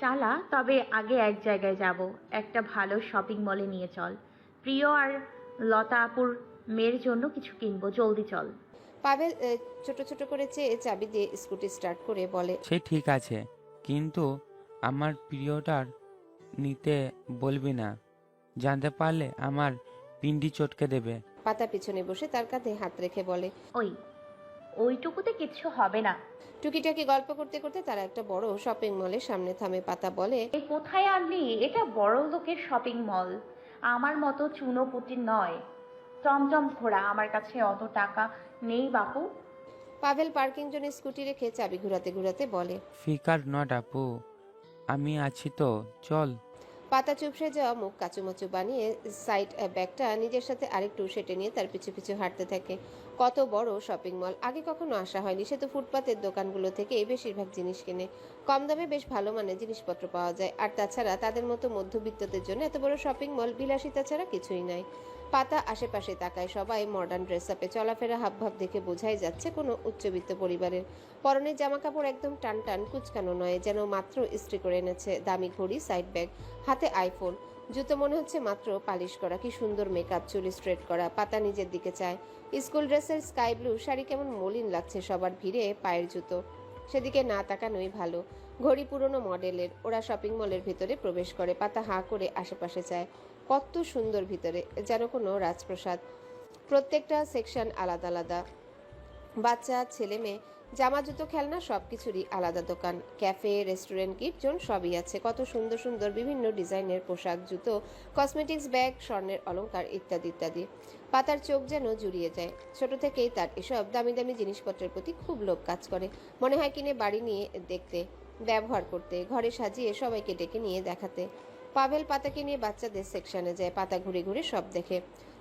চালা তবে আগে এক জায়গায় যাব। একটা ভালো শপিং মলে নিয়ে চল। প্রিয় আর লতা আপুর মেয়ের জন্য কিছু কিনবো। জলদি চল। পাভেল আহ, ছোট ছোট করে চেয়ে চাবি দিয়ে স্কুটি স্টার্ট করে বলে সে ঠিক আছে কিন্তু আমার প্রিয়টার নিতে বলবি না। জানতে পারলে আমার পিন্ডি চটকে দেবে। পাতা পিছনে বসে তার কাঁধে হাত রেখে বলে ওই ওইটুকুতে কিচ্ছু হবে না। টুকিটাকি গল্প করতে করতে তারা একটা বড় শপিং মলের সামনে থামে পাতা বলে এই কোথায় আনলি? এটা বড় লোকের শপিং মল আমার মতো চুনো চুনোপুটির নয়। চমচম ঘোড়া আমার কাছে অত টাকা নেই বাপু। পাভেল পার্কিং জোনে স্কুটি রেখে চাবি ঘোরাতে ঘোরাতে বলে ফিকার নট আপু আমি আছি তো চল। পাতা চুপসে যাওয়া মুখ কাচুমাচু বানিয়ে সাইড ব্যাগটা নিজের সাথে আরেকটু সেটে নিয়ে তার পিছু পিছু হাঁটতে থাকে। কত বড় শপিং মল আগে কখনো আসা হয়নি। সে তো ফুটপাতের দোকানগুলো থেকে বেশিরভাগ জিনিস কেনে। কম দামে বেশ ভালো মানের জিনিসপত্র পাওয়া যায়। আর তাছাড়া তাদের মতো মধ্যবিত্তদের জন্য এত বড় শপিং মল বিলাসিতা ছাড়া কিছুই নাই। পাতা আশেপাশে তাকায় সবাই মডার্ন ড্রেস আপে চলাফেরা হাবভাব দেখে বোঝাই যাচ্ছে কোনো উচ্চবিত্ত পরিবারের। পরনের জামা কাপড় একদম টান টান কুচকানো নয়, যেন মাত্র ইস্ত্রি করে এনেছে। দামি ঘড়ি সাইড ব্যাগ হাতে আইফোন জুতো মনে হচ্ছে মাত্র পালিশ করা। কি সুন্দর মেকআপ চুল স্ট্রেট করা, পাতা নিজের দিকে চায়। স্কুল ড্রেসের স্কাই ব্লু শাড়ি কেমন মলিন লাগছে সবার ভিড়ে পায়ের জুতো। সেদিকে না তাকানোই ভালো। ঘড়ি পুরনো মডেলের, ওরা শপিং মলের ভিতরে প্রবেশ করে, পাতা হাঁ করে আশেপাশে চায়। কত সুন্দর ভিতরে, যেন কোনো রাজপ্রসাদ। প্রত্যেকটা সেকশন আলাদা আলাদা। বাচ্চা, ছেলে, মেয়ে জামা, জুতো, খেলনা সব কিছুরই আলাদা দোকান। ক্যাফে, রেস্টুরেন্ট, গিফট জোন সবই আছে। কত সুন্দর সুন্দর বিভিন্ন ডিজাইনের পোশাক, জুতো, কসমেটিক্স ব্যাগ, স্বর্ণের অলংকার ইত্যাদি ইত্যাদি। পাতার চোখ যেন জুড়িয়ে যায়। ছোট থেকেই তার এসব দামি দামি জিনিসপত্রের প্রতি খুব লোভ কাজ করে। মনে হয় কিনে বাড়ি নিয়ে দেখতে, ব্যবহার করতে, ঘরে সাজিয়ে সবাইকে ডেকে নিয়ে দেখাতে। পাভেল পাতাকে নিয়ে বাচ্চাদের সেকশনে যায়, পাতা ঘুরে ঘুরে সব দেখে।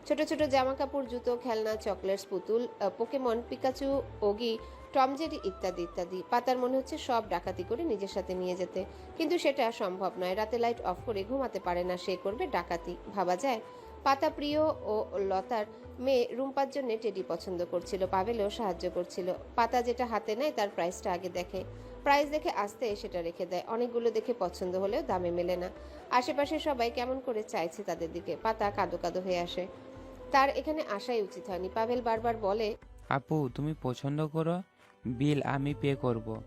ছোট ছোট জামা কাপড় জুতো, খেলনা, চকলেটস, পুতুল পোকেমন, পিকাচু, ওগি টমজেরি ইত্যাদি ইত্যাদি। পাতার মনে হচ্ছে সব ডাকাতি করে নিজের সাথে নিয়ে যেতে। কিন্তু সেটা সম্ভব নয়। রাতে লাইট অফ করে ঘুমাতে পারে না। সে করবে ডাকাতি। ভাবা যায়, পাতা প্রিয় ও লতার মেয়ে রুম্পার জন্য টেডি পছন্দ করছিল পাবেলেও সাহায্য করছিল। পাতা যেটা হাতে নেয়, তার প্রাইসটা আগে দেখে। প্রাইস দেখে আসতে সেটা রেখে দেয়। অনেকগুলো দেখে পছন্দ হলেও দামে মেলে না। আশেপাশে সবাই কেমন করে চাইছে তাদের দিকে। পাতা কাদো কাদো হয়ে আসে। তার এখানে আসাই উচিত হয়নি। পাভেল বারবার বলে, আপু, তুমি পছন্দ করো? বিল আমি পে করব।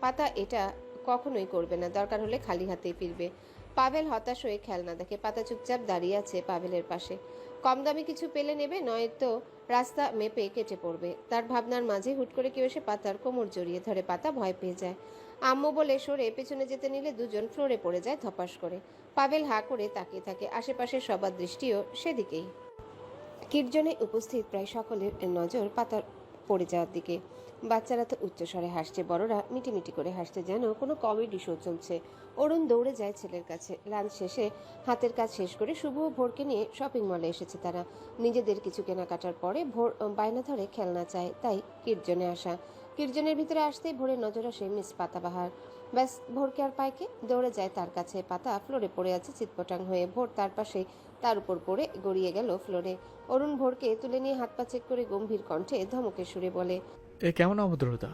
পাতা এটা কখনোই করবে না, দরকার হলে খালি হাতেই ফিরবে। পাভেল হতাশ হয়ে খেলনা দেখে পাতা চুপচাপ দাঁড়িয়ে আছে পাভেলের পাশে। কম দামে কিছু পেলে নেবে, নয়তো রাস্তা মেপে কেটে পড়বে। তার ভাবনার মাঝে হুট করে কেউ এসে পাতার কোমর জড়িয়ে ধরে, পাতা ভয় পেয়ে যায়। আম্মু বলে, সরে, পেছনে যেতে নিলে দুজন ফ্লোরে পড়ে যায় ধপাস করে। পাভেল হা করে তাকিয়ে থাকে, আশেপাশে সবার দৃষ্টিও সেদিকেই। কীর্জনে উপস্থিত প্রায় সকলের নজর পাতার পড়ে যাওয়ার দিকে। বাচ্চারা তো উচ্চস্বরে হাসছে, বড়রা মিটিমিটি করে হাসছে যেন কোনো কমেডি শো চলছে। অরুণ দৌড়ে যায় ছেলের কাছে। লাঞ্চ শেষে হাতের কাজ শেষ করে শুভ ভোরকে নিয়ে শপিং মলে এসেছে তারা। নিজেদের কিছু কেনাকাটার পরে ভোর বায়না ধরে খেলনা চায়, তাই কীর্জনে আসা। কীর্জনের ভিতরে আসতেই ভোরের নজর আসে মিস পাতাবাহার। ব্যাস, ভোরকে আর পায়কে। দৌড়ে যায় তার কাছে পাতা ফ্লোরে পড়ে আছে চিৎপটাং হয়ে। ভোর তার পাশে তার উপর পড়ে গড়িয়ে গেল ফ্লোরে। অরুণ ভোরকে তুলে নিয়ে হাত পা চেক করে গম্ভীর কণ্ঠে ধমকে সুরে বলে এ কেমন অভদ্রতা?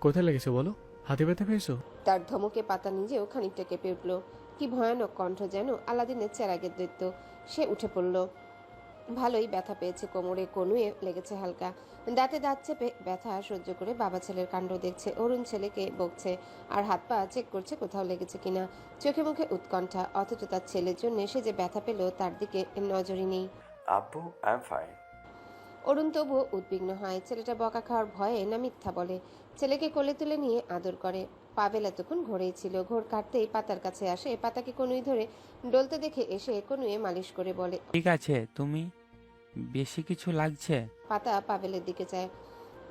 কোথায় লেগেছে বলো? হাতে ব্যথা পেয়েছ? তার ধমকে পাতা নিজেও খানিকটা কেঁপে উঠল। কি ভয়ানক কণ্ঠ যেন আলাদিনের চেরাগের দৈত্য। সে উঠে পড়ল। ভালোই ব্যথা পেয়েছে কোমরে কনুয়ে লেগেছে হালকা। দাঁতে দাঁত চেপে ব্যথা সহ্য করে বাবা ছেলের কাণ্ড দেখছে। অরুণ ছেলেকে বকছে আর হাত পা চেক করছে কোথাও লেগেছে কিনা। চোখে মুখে উৎকণ্ঠা অথচ তার ছেলের জন্য সে যে ব্যথা পেল তার দিকে নজরই নেই। আব্বু আই এম ফাইন অরুণ তবুও উদ্বিগ্ন হয়। ছেলেটা বকা খাওয়ার ভয়ে না মিথ্যা বলে। ছেলেকে কোলে তুলে নিয়ে আদর করে। পাবেল এতক্ষণ ঘোরেই ছিল। ঘোর কাটতেই পাতার কাছে আসে। পাতাকে কনুই ধরে ডলতে দেখে এসে কনুয়ে মালিশ করে বলে ঠিক আছে তুমি বেশি কিছু লাগছে? পাতা পাবেলের দিকে যায়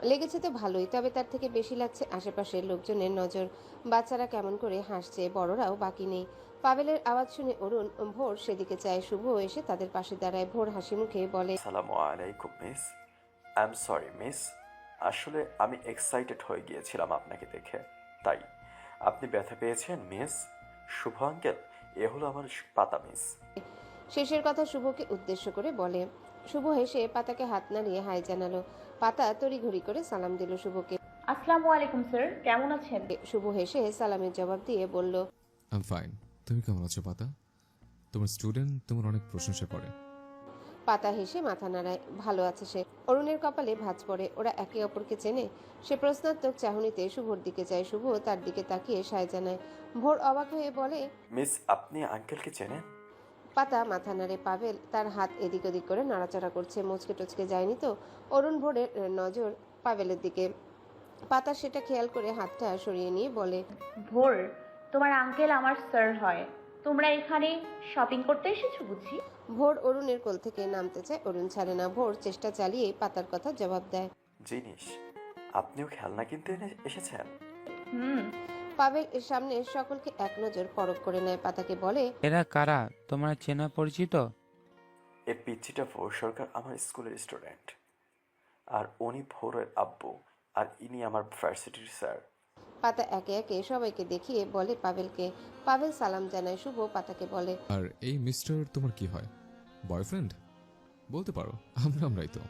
লেগেছে তো ভালোই তবে তার থেকে বেশি লাগছে আশেপাশের লোকজনের নজর। বাচ্চারা কেমন করে হাসছে বড়রাও বাকি নেই। পাবেলের আওয়াজ শুনে অরুণ ভোর সেদিকে চায়। শুভ এসে তাদের পাশে দাঁড়ায়। ভোর হাসি মুখে বলে সালামু আলাইকুম miss. I am sorry miss. আসলে আমি এক্সাইটেড হয়ে গিয়েছিলাম আপনাকে দেখে। তাই। আপনি ব্যথা পেয়েছেন মিস? শুভ আঙ্কেল এ হলো আমার পাতা মিস। শেষের কথা শুভকে উদ্দেশ্য করে বলে শুভ হেসে পাতাকে হাত নাড়িয়ে হাই জানালো। পাতা তড়িঘড়ি করে সালাম দিল শুভকে। আসসালামু আলাইকুম স্যার। কেমন আছেন? শুভ হেসে সালামের জবাব দিয়ে বলল আই এম ফাইন। তুমি কেমন আছো পাতা? তোমার স্টুডেন্ট তোমার অনেক প্রশংসা করে। পাতা হেসে মাথা নাড়ায় ভালো আছে সে। অরুণের কপালে ভাঁজ পড়ে। ওরা একে অপরকে চেনে। সে প্রশ্নাত্মক চাহনিতে শুভর দিকে যায়। শুভ তার দিকে তাকিয়ে সায় জানায়। ভোর অবাক হয়ে বলে মিস আপনি আঙ্কেলকে চেনেন? পাতা মাথা নাড়ে পাভেল। তার হাত এদিক ওদিক করে নাড়াচাড়া করছে। মুচকে টচকে যায়নি তো? অরুণ ভোরের নজর পাবেলের দিকে। পাতা সেটা খেয়াল করে হাতটা সরিয়ে নিয়ে বলে ভোর তোমার আঙ্কেল আমার স্যার হয়। তোমরা এখানে শপিং করতে এসেছ বুঝি? ভোর অরুণের কোল থেকে নামতে চায় অরুণ। ছাড়ে না ভোর চেষ্টা চালিয়ে পাতার কথা জবাব দেয়। জিনিস আপনিও খেলনা কিনতে এনে- এসেছেন? হুম। পাভেল এর সামনে সকলকে এক নজর পরখ করে নেয়। পাতাকে বলে এরা কারা? তোমরা চেনা পরিচিত? এই পিচ্ছিটা ভোর সরকার আমার স্কুলের স্টুডেন্ট। আর উনি ভোরের আব্বু আর ইনি আমার ভার্সিটির স্যার। পাতা একে একে সবাইকে দেখিয়ে বলে পাভেলকে। পাভেল সালাম জানায় শুভ পাতাকে বলে। আর এই মিস্টার তোমার কি হয়? বয়ফ্রেন্ড? বলতে পারো আমরা আমরাই তো।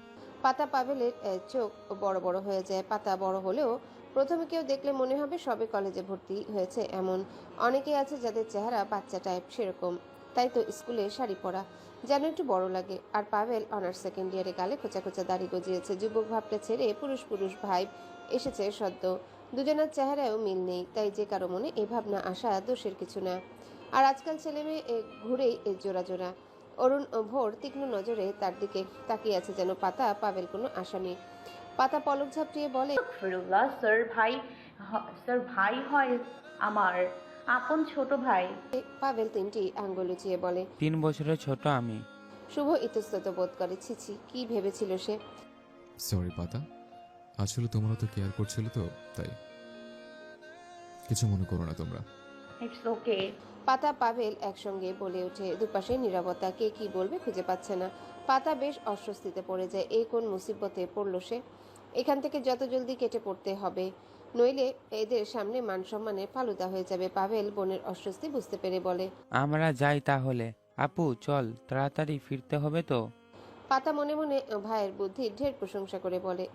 পাতা পাভেলের চোখ বড় বড় হয়ে যায়। পাতা বড় হলেও প্রথমে কেউ দেখলে মনে হবে সবে কলেজে ভর্তি হয়েছে এমন। অনেকেই আছে যাদের চেহারা বাচ্চা টাইপ সেরকম। তাই তো স্কুলে শাড়ি পরা। যেন একটু বড় লাগে। আর পাভেল অনার্স সেকেন্ড ইয়ারে গালে খোঁচা খোঁচা দাড়ি গজিয়েছে। যুবক ভাবটা ছেড়ে পুরুষ পুরুষ ভাইব এসেছে সদ্য। দুজনের চেহারায়ও মিল নেই তাই যে কারও মনে এই ভাবনা আসা দোষের কিছু না। আর আজকাল ছেলে মেয়ে এ, ঘুরেই এ জোড়া জোড়া অরুণ ভোর তীক্ষ্ণ নজরে তার দিকে তাকিয়ে আছে যেন পাতা পাবেল কোনো আসামি পাতা পলক ঝাপটিয়ে বলে ফিরুল্লাহ স্যার ভাই স্যার ভাই হয় আমার আপন ছোট ভাই। পাবেল তিনটি আঙ্গুল উঁচিয়ে বলে তিন বছরের ছোট আমি। শুভ ইতস্তত বোধ করে ছিছি কি ভেবেছিল সে? সরি পাতা। আসলে তোমরা তো কেয়ার করছিলে তো তাই। কিছু মনে করো না তোমরা। ইটস ওকে পাতা পাভেল একসঙ্গে বলে ওঠে। দুপাশে নীরবতা কে কি বলবে খুঁজে পাচ্ছে না। পাতা বেশ অস্বস্তিতে পড়ে যায়। এই কোন মুসিবতে পড়ল সে? এখান থেকে যত জলদি কেটে পড়তে হবে। নইলে এদের সামনে মান সম্মানে ফালুদা হয়ে যাবে। পাভেল বোনের অস্বস্তি বুঝতে পেরে বলে আমরা যাই তাহলে। আপু চল তাড়াতাড়ি ফিরতে হবে তো। পাতা মনে মনে ভাইয়ের বুদ্ধির ঢের প্রশংসা করে বলে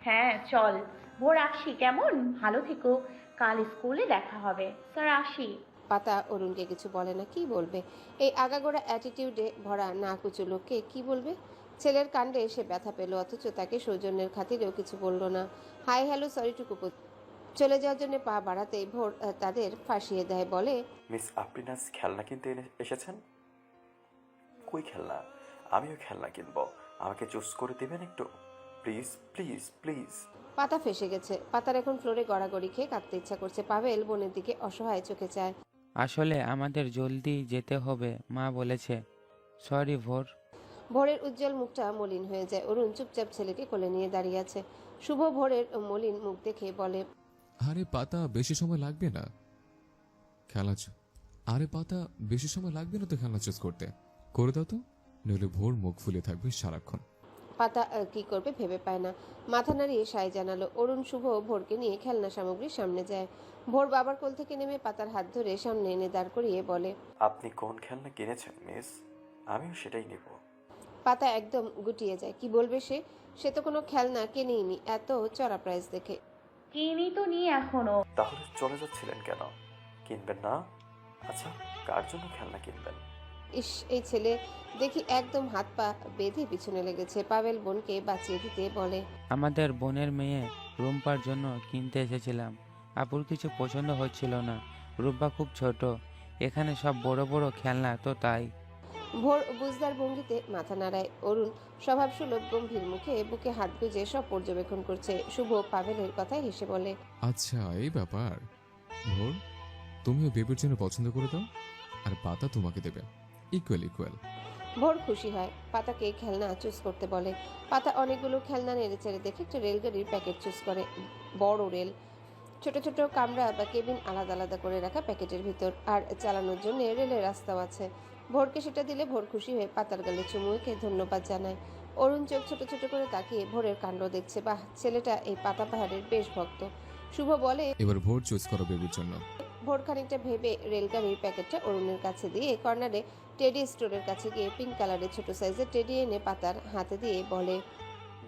হ্যাঁ চল। ভোর আসি কেমন? ভালো থেকো। কাল স্কুলে দেখা হবে। স্যার আসি। পাতা অরুণকে কিছু বলে না কি বলবে? এই আগাগোড়া অ্যাটিটিউডে ভরা না কুচু লোককে কি বলবে? ছেলের কাণ্ডে এসে ব্যথা পেল অথচ তাকে সৌজন্যের খাতিরেও কিছু বলল না। হাই হ্যালো সরি সরিটুকু চলে যাওয়ার জন্য পা বাড়াতেই ভোর তাদের ফাঁসিয়ে দেয় বলে মিস আজ খেলনা কিনতে এসেছেন? কই খেলনা? আমিও খেলনা কিনবো। আমাকে চুজ করে দেবেন একটু? প্লিজ প্লিজ প্লিজ পাতা ফেসে গেছে। পাতার এখন ফ্লোরে গড়াগড়ি খেয়ে কাঁদতে ইচ্ছা করছে। পাভেল বোনের দিকে অসহায় চোখে চায়। আসলে আমাদের জলদি যেতে হবে মা বলেছে। সরি ভোর। ভোরের উজ্জ্বল মুখটা মলিন হয়ে যায়। অরুণ চুপচাপ ছেলেকে কোলে নিয়ে দাঁড়িয়ে আছে। শুভ ভোরের মলিন মুখ দেখে বলে আরে পাতা বেশি সময় লাগবে না। খেলা চ- আরে পাতা বেশি সময় লাগবে না তো খেলনা চুজ করতে। করে দাও তো। নইলে ভোর মুখ ফুলে থাকবে সারাক্ষণ। পাতা কি করবে ভেবে পায় না। মাথা নাড়িয়ে সায় জানালো অরুণ শুভ ভোরকে নিয়ে খেলনা সামগ্রীর সামনে যায়। ভোর বাবার কোল থেকে নেমে পাতার হাত ধরে সামনে এনে দাঁড় করিয়ে বলে আপনি কোন খেলনা কিনেছেন মিস? আমিও সেটাই নেব। পাতা একদম গুটিয়ে যায় কি বলবে সে? সে তো কোনো খেলনা কিনেইনি এত চড়া প্রাইস দেখে। কিনি তো নি এখনও। তাহলে চলে যাচ্ছিলেন কেন? কিনবেন না? আচ্ছা কার জন্য খেলনা কিনবেন? ইস এই ছেলে দেখি একদম হাত পা বেঁধে পিছনে লেগেছে। পাবেল বোনকে বাঁচিয়ে দিতে বলে আমাদের বোনের মেয়ে রুম্পার জন্য কিনতে এসেছিলাম। আপুর কিছু পছন্দ হচ্ছিল না। রূপা খুব ছোট। এখানে সব বড় বড় খেলনা তো তাই। ভোর বুঝদার ভঙ্গিতে মাথা নাড়ায় অরুণ। স্বভাব সুলভ গম্ভীর মুখে বুকে হাত গুজে সব পর্যবেক্ষণ করছে। শুভ পাভেলের কথায় হেসে বলে আচ্ছা এই ব্যাপার। ভোর তুমিও বেবির জন্য পছন্দ করে দাও আর পাতা তোমাকে দেবে। Equal equal. ভোর খুশি হয়। পাতাকে খেলনা চুজ করতে বলে। পাতা অনেকগুলো খেলনা নেড়ে চেড়ে দেখে একটা রেলগাড়ির প্যাকেট চুজ করে। বড় রেল। ছোট ছোট কামরা বা কেবিন আলাদা আলাদা করে রাখা প্যাকেটের ভিতর। আর চালানোর জন্য রেলের রাস্তাও আছে। ভোরকে সেটা দিলে ভোর খুশি হয়ে পাতার গালে চুমুকে ধন্যবাদ জানায়। অরুণ চোখ ছোট ছোট করে তাকিয়ে ভোরের কাণ্ড দেখছে। বাহ ছেলেটা এই পাতা পাহাড়ের বেশ ভক্ত। শুভ বলে এবার ভোর চুজ করো বেবির জন্য। ভোর খানিকটা ভেবে রেলগাড়ির প্যাকেটটা অরুণের কাছে দিয়ে কর্নারে টেডি স্টোরের কাছে গিয়ে পিঙ্ক কালারের ছোট সাইজের টেডি এনে পাতার হাতে দিয়ে বলে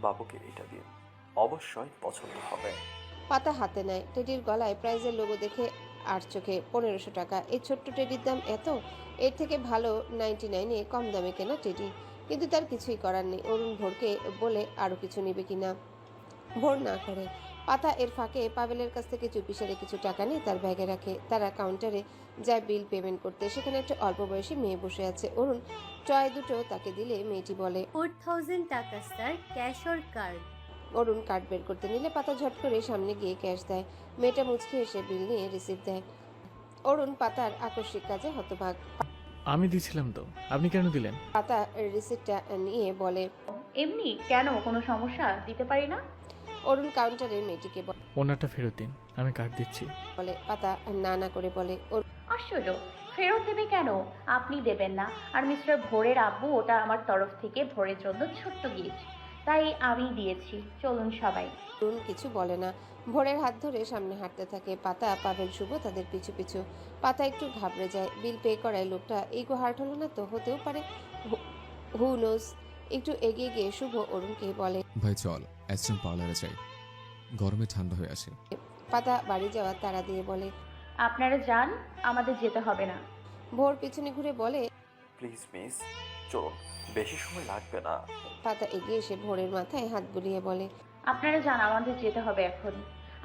বাবুকে এটা দিন। অবশ্যই পছন্দ হবে। পাতা হাতে নেয়। টেডির গলায় প্রাইজের লোগো দেখে আর চোখে পনেরোশো টাকা। এই ছোট্ট টেডির দাম এত? এর থেকে ভালো নাইনটি নাইনে কম দামে কেনা টেডি। কিন্তু তার কিছুই করার নেই। অরুণ ভোরকে বলে আরও কিছু নেবে কিনা? ভোর না করে। পাতা এর ফাঁকে পাবেলের কাছ থেকে চুপিসারে কিছু টাকা নিয়ে তার ব্যাগে রাখে। তারা কাউন্টারে যায় বিল পেমেন্ট করতে। সেখানে একটা অল্প বয়সী মেয়ে বসে আছে। অরুণ টয় দুটো তাকে দিলে মেয়েটি বলে ফোর থাউজেন্ড টাকা sir. Cash or card? Arun card বের করতে নিলে পাতা ঝট করে সামনে গিয়ে ক্যাশ দেয়। মেয়েটা মুচকে এসে বিল নিয়ে রিসিভ দেয়। অরুণ পাতার আকস্মিক কাজে হতভাগ। আমি দিছিলাম তো। আপনি কেন দিলেন? পাতা রিসিপ্টটা নিয়ে বলে এমনি কেন কোনো সমস্যা? দিতে পারি না? অরুণ কাউন্টারের মেয়েটিকে ওনারটা ফেরত দিন আমি কার্ড দিচ্ছি। বলে পাতা না না করে বলে "অরুণ, আশ্চর্য ফেরত দেবে কেন? আপনি দেবেন না। আর মিস্টার ভোরের আব্বু ওটা আমার তরফ থেকে ভোরের জন্য ছোট্ট গিফট। তাই আমি দিয়েছি চলুন সবাই। কিছু বলে না। ভোরের হাত ধরে সামনে হাঁটতে থাকে পাতা পাভেল শুভ তাদের পিছু পিছু। পাতা একটু ঘাবড়ে যায়। বিল পে করায় লোকটা ইগো হার্ট হলো না তো হতেও পারে। হু নোজ একটু এগিয়ে গিয়ে শুভ অরুণকে বলে ভাই চল অ্যাসিস্ট্যান্ট পার্লারে যাই। গরমে ঠান্ডা হয়ে আসে। পাতা বাড়ি যাওয়ার তারা দিয়ে বলে আপনারা যান আমাদের যেতে হবে না। ভোর পিছনে ঘুরে বলে প্লিজ মিস চলুন বেশি সময় লাগবে না। পাতা এগিয়ে এসে ভোরের মাথায় হাত বুলিয়ে বলে আপনারা যান আমাদের যেতে হবে এখন।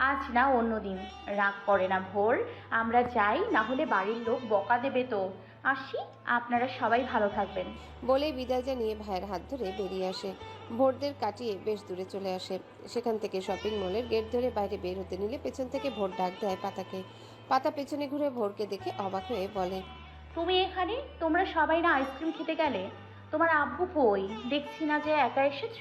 আজ না অন্য দিন রাগ করে না ভোর। আমরা যাই না হলে বাড়ির লোক বকা দেবে তো। আসি আপনারা সবাই ভালো থাকবেন। বলে বিদায় জানিয়ে ভাইয়ের হাত ধরে বেরিয়ে আসে। ভোটদের কাটিয়ে বেশ দূরে চলে আসে। সেখান থেকে শপিং মলের গেট ধরে বাইরে বের হতে নিলে পেছন থেকে ভোট ডাক দেয় পাতাকে। পাতা পেছনে ঘুরে ভোরকে দেখে অবাক হয়ে বলে তুমি এখানে? তোমরা সবাই না আইসক্রিম খেতে গেলে? তোমার আব্বু কই? দেখছি না যে একা এসেছ?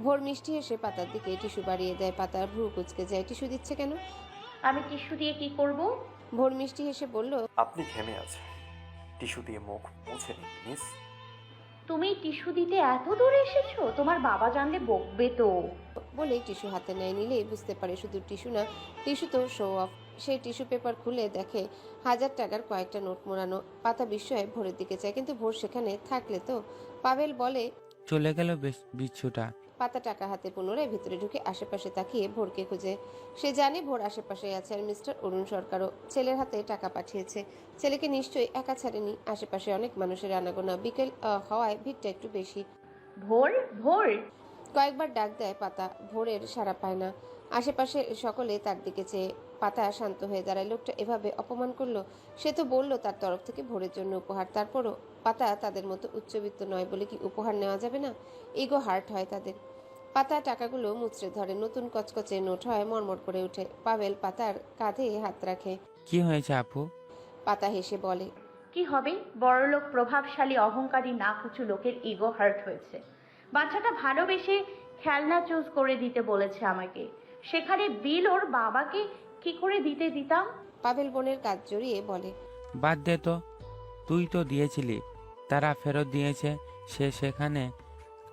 ভোর মিষ্টি এসে পাতার দিকে টিস্যু বাড়িয়ে দেয় পাতার ভ্রু কুচকে যায়। টিস্যু দিচ্ছে কেন? আমি টিস্যু দিয়ে কি করব? ভোর মিষ্টি হেসে বলল আপনি ঘেমে আছেন। টিস্যু দিয়ে মুখ মুছে নিন মিস তুমি টিস্যু দিতে এত দূরে এসেছ? তোমার বাবা জানলে বকবে তো। বলে টিস্যু হাতে নেয় নিলেই বুঝতে পারে শুধু টিস্যু না টিস্যু তো শো অফ সেই টিস্যু পেপার খুলে দেখে হাজার টাকার কয়েকটা নোট মোড়ানো পাতা বিস্ময়ে ভোরের দিকে চায় কিন্তু ভোর সেখানে থাকলে তো পাবেল বলে চলে গেল বেশ- বিচ্ছুটা। পাতা টাকা হাতে পুনরায় ভিতরে ঢুকে আশেপাশে তাকিয়ে ভোরকে খুঁজে। সে জানে ভোর আশেপাশে আছে আর মিস্টার অরুণ সরকারও ছেলের হাতে টাকা পাঠিয়েছে। ছেলেকে নিশ্চয়ই একা ছাড়েনি। আশেপাশে অনেক মানুষের আনাগোনা। বিকেল হওয়ায় ভিড়টা একটু বেশি। ভোর? ভোর? কয়েকবার ডাক দেয় পাতা। ভোরের সারা পায় না। আশেপাশে সকলে তার দিকে চেয়ে পাতা শান্ত হয়ে দাঁড়ায়। লোকটা এভাবে অপমান করল সে তো বলল তার তরফ থেকে ভোরের জন্য উপহার। তারপরও পাতা তাদের মতো উচ্চবিত্ত নয় বলে কি উপহার নেওয়া যাবে না? ইগো হার্ট হয় তাদের। পাতা টাকাগুলো মুচড়ে ধরে নতুন কচকচে নোট হয় মরমর করে ওঠে। পাবেল পাতার কাঁধে হাত রাখে। কি হয়েছে আপু? পাতা হেসে বলে কি হবে? বড়লোক প্রভাবশালী অহংকারী না কিছু লোকের ইগো হার্ট হয়েছে। বাচ্চাটা ভালোবেসে খেলনা চুজ করে দিতে বলেছে আমাকে। সেখানে বিল ওর বাবাকে কি করে দিতে দিতাম? পাবেল বোনের কাজ জড়িয়ে বলে বাদ দে তো তুই তো দিয়েছিলি তারা ফেরত দিয়েছে সে সেখানে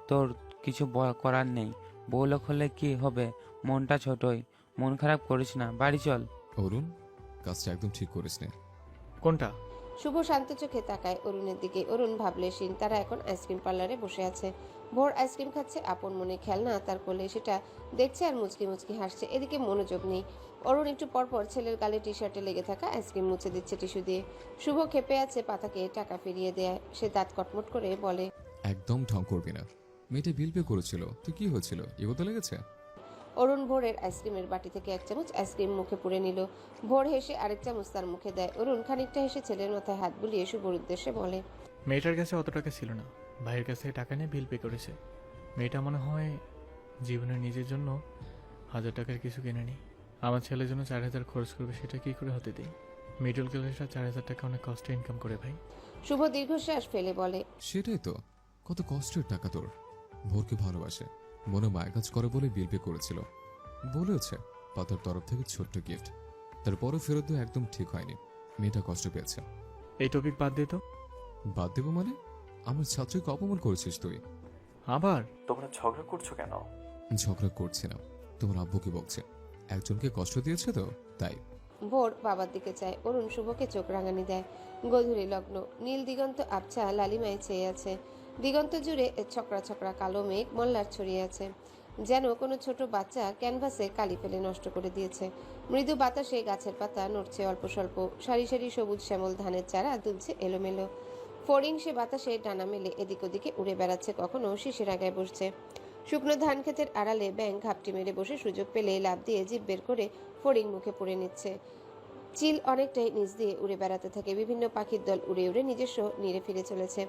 তোর কিছু ব- করার নেই। বউলোক হলে কি হবে? মনটা ছোটই মন খারাপ করিস না বাড়ি চল। অরুণ কাজটা একদম ঠিক করিস না। কোনটা? শুভ শান্ত চোখে তাকায় অরুণের দিকে। অরুণ ভাবলেশীন তারা এখন আইসক্রিম পার্লারে বসে আছে। ভোর আইসক্রিম খাচ্ছে আপন মনে খেলনা তার কোলে। সেটা দেখছে আর মুচকি মুচকি হাসছে। এদিকে মনোযোগ নেই। অরুণ একটু পরপর ছেলের গালে টি শার্টে লেগে থাকা আইসক্রিম মুছে দিচ্ছে টিস্যু দিয়ে। শুভ খেপে আছে পাতাকে টাকা ফিরিয়ে দেয় সে দাঁত কটমট করে বলে, একদম ঢং করবি না। মেয়েটা বিল পে করেছিল। তো কি হয়েছিল? এগোতে লেগেছে? অরুণ ভোরের আইসক্রিমের বাটি থেকে এক চামচ আইসক্রিম মুখে পুরে নিল। ভোর হেসে আরেক চামচ তার মুখে দেয়। অরুণ খানিকটা হেসে ছেলের মাথায় হাত বুলিয়ে শুভর উদ্দেশ্যে বলে মেয়েটার কাছে অত টাকা ছিল না। ভাইয়ের কাছে টাকা নিয়ে বিল পে করেছে। মেয়েটা মনে হয় জীবনের নিজের জন্য হাজার টাকার কিছু কেনেনি। আমার ছেলের জন্য চার হাজার খরচ করবে সেটা কি করে হতে দিই মিডল ক্লাসরা চার হাজার টাকা অনেক কষ্টে ইনকাম করে ভাই। শুভ দীর্ঘশ্বাস ফেলে বলে সেটাই তো। কত কষ্টের টাকা তোর। ভোরকে ভালোবাসে। মনে মায়ের কাজ করে বলে বিলপে করেছিল। বলেওছে পাতার তরফ থেকে ছোট্ট গিফট তারপরও ফেরত দেওয়া একদম ঠিক হয়নি। মেয়েটা কষ্ট পেয়েছে। এই টপিক বাদ দে তো। বাদ দেবো মানে? আমার ছাত্রীকে অপমান করেছিস তুই। আবার? তোমরা ঝগড়া করছ কেন? ঝগড়া করছি না। তোমার আব্বুকে বকছে। একজনকে কষ্ট দিয়েছে তো তাই। ভোর বাবার দিকে চায় অরুণ শুভকে চোখ রাঙানি দেয়। গধূলি লগ্ন নীল দিগন্ত আবছা লালিমায় চেয়ে আছে। দিগন্ত জুড়ে ছকরা ছকরা কালো মেঘ মল্লার ছড়িয়ে আছে। যেন কোনো ছোট বাচ্চা ক্যানভাসে কালি ফেলে নষ্ট করে দিয়েছে। মৃদু বাতাসে গাছের পাতা নড়ছে অল্প স্বল্প। সারি সারি সবুজ শ্যামল ধানের চারা দুলছে এলোমেলো। ফড়িং সে বাতাসে ডানা মেলে এদিক ওদিকে উড়ে বেড়াচ্ছে কখনো শিশির আগায় বসছে। শুকনো ধান ক্ষেতের আড়ালে ব্যাং ঘাপটি মেরে বসে সুযোগ পেলে লাভ দিয়ে জিভ বের করে ফড়িং মুখে পড়ে নিচ্ছে। চিল অনেকটাই নিচ দিয়ে উড়ে বেড়াতে থাকে। বিভিন্ন পাখির দল উড়ে উড়ে নিজস্ব নিরে ফিরে চলেছে।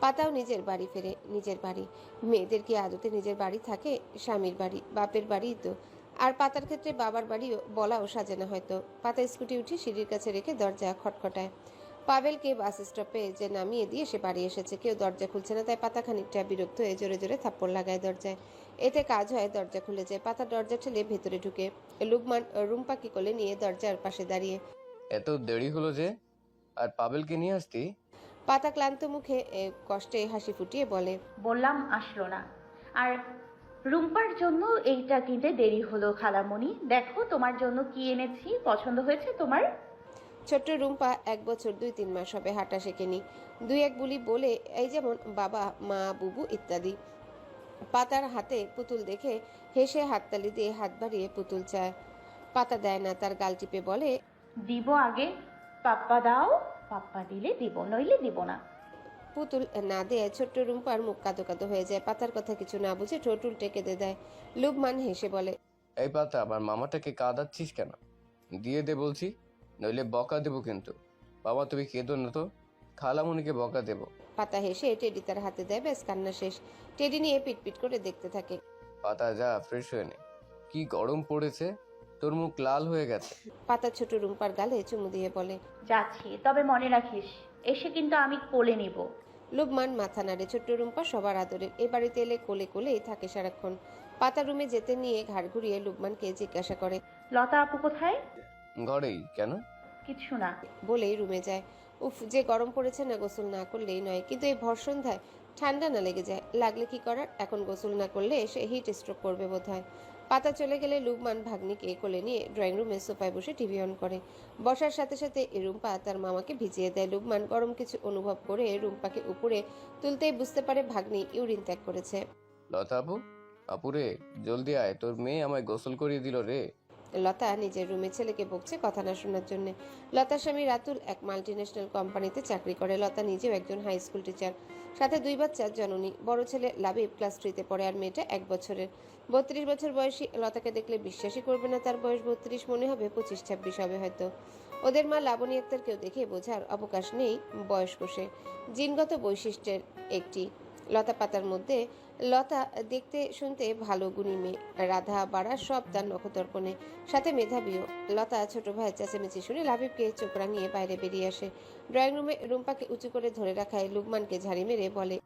পাতাও নিজের বাড়ি ফেরে, নিজের বাড়ি। মেয়েদের কি আদতে নিজের বাড়ি থাকে? স্বামীর বাড়ি, বাপের বাড়ি তো। আর পাতার ক্ষেত্রে বাবার বাড়িও বলাও সাজে না হয়তো। পাতা স্কুটি উঠে সিঁড়ির কাছে রেখে দরজা খটখটায়। পাভেলকে বাস স্টপে যে নামিয়ে দিয়ে সে বাড়ি এসেছে। কেউ দরজা খুলছে না তাই পাতা খানিকটা বিরক্ত হয়ে জোরে জোরে থাপ্পড় লাগায় দরজায়। এতে কাজ হয় দরজা খুলে যায় পাতা দরজা ঠেলে ভেতরে ঢুকে। লুকমান রুমপাকি কোলে নিয়ে দরজার পাশে দাঁড়িয়ে। এত দেরি হলো যে? আর পাবেলকে নিয়ে আসতি? পাতা ক্লান্ত মুখে এ, কষ্টে হাসি ফুটিয়ে বলে বললাম আসলো না। আর রুম্পার জন্য এইটা কিনতে দেরি হলো খালামণি। দেখো তোমার জন্য কি এনেছি পছন্দ হয়েছে তোমার? ছোট্ট রুম্পা এক বছর দুই তিন মাস হবে হাঁটা শেখেনি। দুই এক বুলি বলে এই যেমন বাবা মা বুবু ইত্যাদি। পাতার হাতে পুতুল দেখে হেসে হাততালি দিয়ে হাত বাড়িয়ে পুতুল চায়। পাতা দেয় না তার গাল টিপে বলে দিব আগে পাপ্পা দাও পাপ্পা দিলে দিব নইলে দিব না। পুতুল না দেয় ছোট্ট রুম্পার মুখ কাদো কাদো হয়ে যায়। পাতার কথা কিছু না বুঝে ঠোঁট উল্টে কেঁদে দেয়। লুবমান হেসে বলে এই পাতা আমার মামাটাকে কাঁদাচ্ছিস কেন? দিয়ে দে বলছি। নইলে বকা দেবো কিন্তু। বাবা তুমি কেঁদো না তো? খালামুনিকে বকা দেবো। পাতা হেসে টেডি তার হাতে দেয় ব্যাস কান্না শেষ। টেডি নিয়ে পিটপিট করে দেখতে থাকে। পাতা যা ফ্রেশ হয়ে নে। কি গরম পড়েছে? তোর মুখ লাল হয়ে গেছে। পাতা ছোট রুম্পার গালে চুমু দিয়ে বলে যাচ্ছি তবে মনে রাখিস এসে কিন্তু আমি কোলে নিব। লুবমান মাথা নাড়ে ছোট্ট রুম্পা সবার আদরের এ বাড়িতে এলে কোলে কোলেই থাকে সারাক্ষণ। পাতা রুমে যেতে নিয়ে ঘাড় ঘুরিয়ে লুবমানকে জিজ্ঞাসা করে লতা আপু কোথায়? ঘরেই? কেন? কিছু না বলেই রুমে যায়। উফ যে গরম পড়েছে না গোসল না করলেই নয় কিন্তু এই ভর সন্ধ্যায় ঠান্ডা না লেগে যায়। লাগলে কি করার? এখন গোসল না করলে সে হিট স্ট্রোক করবে বোধ হয় পাতা চলে গেলে লুবমান ভাগ্নিকে কোলে নিয়ে ড্রয়িং রুমে সোফায় বসে টিভি অন করে। বসার সাথে সাথে এ রুম্পা তার মামাকে ভিজিয়ে দেয়। লুবমান গরম কিছু অনুভব করে রুম্পাকে উপরে তুলতেই বুঝতে পারে ভাগ্নি ইউরিন ত্যাগ করেছে। লতা আপু আপুরে জলদি আয়। তোর মেয়ে আমায় গোসল করিয়ে দিল রে। লতা নিজের রুমে ছেলেকে বকছে কথা না শোনার জন্য। লতার স্বামী রাতুল এক মাল্টিন্যাশনাল কোম্পানিতে চাকরি করে। লতা নিজেও একজন হাই স্কুল টিচার সাথে দুই বাচ্চার জননী। বড় ছেলে লাবিব ক্লাস থ্রিতে পড়ে আর মেয়েটা এক বছরের। বত্রিশ বছর বয়সী লতাকে দেখলে বিশ্বাসই করবে না তার বয়স বত্রিশ, মনে হবে পঁচিশ, ছাব্বিশ হবে হয়তো। ওদের মা লাবণী আক্তারকেও দেখে বোঝার অবকাশ নেই বয়স কোষে জিনগত বৈশিষ্ট্যের একটি লতা পাতার মধ্যে লতা দেখতে, শুনতে ভালো গুণী মেয়ে। রাধা, বাড়া সব তার নখতর্পণে সাথে মেধাবীও। লতা ছোট ভাইয়ের চেঁচামেচি শুনে লাভিবকে চোখ রাঙিয়ে বাইরে বেরিয়ে আসে। ড্রয়িং রুমে রুম্পাকে উঁচু করে ধরে রাখায় লুকমানকে ঝাড়ি মেরে বলে